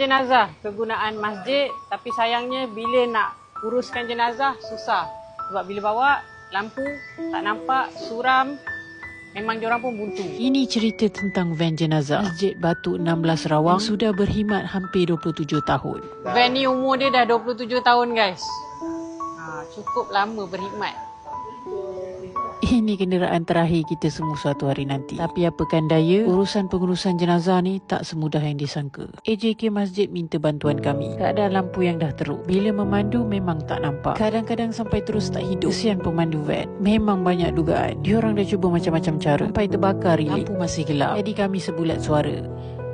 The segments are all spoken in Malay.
Jenazah kegunaan masjid tapi sayangnya bila nak uruskan jenazah susah. Sebab bila bawa lampu tak nampak, suram, memang diorang pun buntu. Ini cerita tentang van jenazah Masjid Batu 16 Rawang yang sudah berkhidmat hampir 27 tahun. Van ni umur dia dah 27 tahun guys. Ha, cukup lama berkhidmat. Ini kenderaan terakhir kita semua suatu hari nanti. Tapi apakan daya, urusan pengurusan jenazah ni tak semudah yang disangka. AJK Masjid minta bantuan kami. Keadaan lampu yang dah teruk. Bila memandu memang tak nampak. Kadang-kadang sampai terus tak hidup. Kesian pemandu van. Memang banyak dugaan. Diorang dah cuba macam-macam cara. Sampai terbakar relik. Lampu masih gelap. Jadi kami sebulat suara.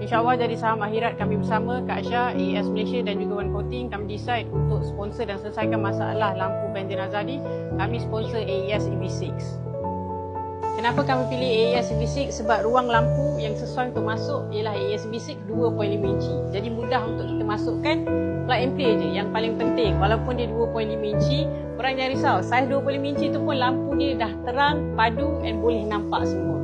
InsyaAllah jadi saham akhirat kami bersama Kak Aisyah, AES Malaysia dan juga One Coating kami decide untuk sponsor dan selesaikan masalah lampu van jenazah ni kami sponsor AES EV6 Kenapa kami pilih AES EV6? Sebab ruang lampu yang sesuai untuk masuk ialah AES EV6 2.5 inci. Jadi mudah untuk kita masukkan plug and play je yang paling penting. Walaupun dia 2.5 inci korang jangan risau. Saiz 2.5 inci tu pun lampu dia dah terang, padu and boleh nampak semua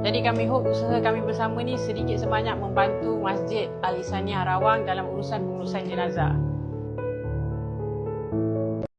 Jadi kami hope usaha kami bersama ni sedikit sebanyak membantu Masjid Al-Isaniah Rawang dalam urusan pengurusan jenazah.